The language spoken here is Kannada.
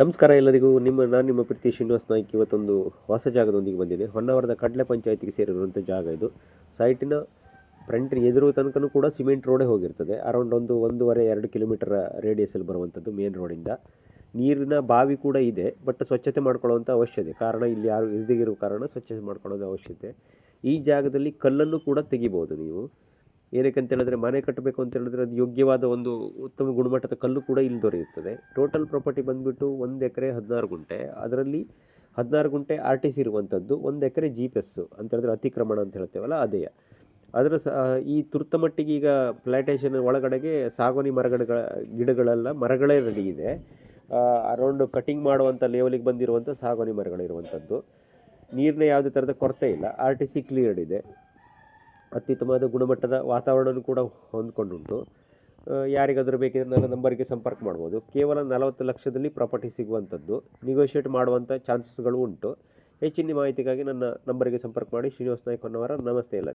ನಮಸ್ಕಾರ ಎಲ್ಲರಿಗೂ. ನಿಮ್ಮ ನಾನು ನಿಮ್ಮ ಪ್ರೀತಿ ಶ್ರೀನಿವಾಸ್ ನಾಯ್ಕ್. ಇವತ್ತೊಂದು ಹೊಸ ಜಾಗದೊಂದಿಗೆ ಬಂದಿದೆ. ಹೊನ್ನಾವರದ ಕಡಲೆ ಪಂಚಾಯತಿಗೆ ಸೇರಿರುವಂಥ ಜಾಗ ಇದು. ಸೈಟಿನ ಫ್ರಂಟ್ ಎದುರು ತನಕನೂ ಕೂಡ ಸಿಮೆಂಟ್ ರೋಡೇ ಹೋಗಿರ್ತದೆ. ಅರೌಂಡ್ ಒಂದು ಒಂದೂವರೆ, ಎರಡು ಕಿಲೋಮೀಟರ್ ರೇಡಿಯಸಲ್ಲಿ ಬರುವಂಥದ್ದು ಮೇನ್ ರೋಡಿಂದ. ನೀರಿನ ಬಾವಿ ಕೂಡ ಇದೆ, ಬಟ್ ಸ್ವಚ್ಛತೆ ಮಾಡ್ಕೊಳ್ಳುವಂಥ ಅವಶ್ಯಕತೆ ಕಾರಣ ಇಲ್ಲಿ ಯಾರು ಇರದಿರೋ ಕಾರಣ ಸ್ವಚ್ಛತೆ ಮಾಡ್ಕೊಳ್ಳೋದು ಅವಶ್ಯಕತೆ ಈ ಜಾಗದಲ್ಲಿ ಕಲ್ಲನ್ನು ಕೂಡ ತೆಗಿಬೋದು ನೀವು. ಏನಕ್ಕೆ ಅಂತ ಹೇಳಿದ್ರೆ ಮನೆ ಕಟ್ಟಬೇಕು ಅಂತ ಹೇಳಿದ್ರೆ ಅದು ಯೋಗ್ಯವಾದ ಒಂದು ಉತ್ತಮ ಗುಣಮಟ್ಟದ ಕಲ್ಲು ಕೂಡ ಇಲ್ಲಿ ದೊರೆಯುತ್ತದೆ. ಟೋಟಲ್ ಪ್ರಾಪರ್ಟಿ ಬಂದುಬಿಟ್ಟು ಒಂದು ಎಕರೆ ಹದಿನಾರು ಗುಂಟೆ. ಅದರಲ್ಲಿ ಹದಿನಾರು ಗುಂಟೆ ಆರ್ ಟಿ ಸಿ ಇರುವಂಥದ್ದು ಒಂದು ಎಕರೆ ಜಿ ಪಿ ಎಸ್ಸು ಅಂತ ಹೇಳಿದ್ರೆ ಅತಿಕ್ರಮಣ ಅಂತ ಹೇಳ್ತೇವಲ್ಲ, ಅದೇ. ಅದರ ಸ, ಈ ತುರ್ತ ಮಟ್ಟಿಗೆ ಈಗ ಪ್ಲಾಂಟೇಷನ್ ಒಳಗಡೆಗೆ ಸಾಗುವಾನಿ ಮರಗಳ ಗಿಡಗಳೆಲ್ಲ ಮರಗಳೇ ರೆಡಿ ಇದೆ. ಅರೌಂಡ್ ಕಟಿಂಗ್ ಮಾಡುವಂಥ ಲೆವೆಲಿಗೆ ಬಂದಿರುವಂಥ ಸಾಗುವಾನಿ ಮರಗಳಿರುವಂಥದ್ದು ನೀರಿನ ಯಾವುದೇ ಥರದ ಕೊರತೆ ಇಲ್ಲ. ಆರ್ ಟಿ ಸಿ ಕ್ಲಿಯರ್ಡ್ ಇದೆ. ಅತ್ಯುತ್ತಮವಾದ ಗುಣಮಟ್ಟದ ವಾತಾವರಣವನ್ನು ಕೂಡ ಹೊಂದ್ಕೊಂಡುಂಟು. ಯಾರಿಗಾದರೂ ಬೇಕಿದ್ರೆ ನನ್ನ ನಂಬರ್ಗೆ ಸಂಪರ್ಕ ಮಾಡ್ಬೋದು. ಕೇವಲ ನಲವತ್ತು ಲಕ್ಷದಲ್ಲಿ ಪ್ರಾಪರ್ಟಿ ಸಿಗುವಂಥದ್ದು. ನಿಗೋಷಿಯೇಟ್ ಮಾಡುವಂಥ ಚಾನ್ಸಸ್ಗಳು ಉಂಟು. ಹೆಚ್ಚಿನ ಮಾಹಿತಿಗಾಗಿ ನನ್ನ ನಂಬರಿಗೆ ಸಂಪರ್ಕ ಮಾಡಿ. ಶ್ರೀನಿವಾಸ ನಾಯ್ಕ್ ಹೊನ್ನವರ ನಮಸ್ತೆ ಎಲ್ಲ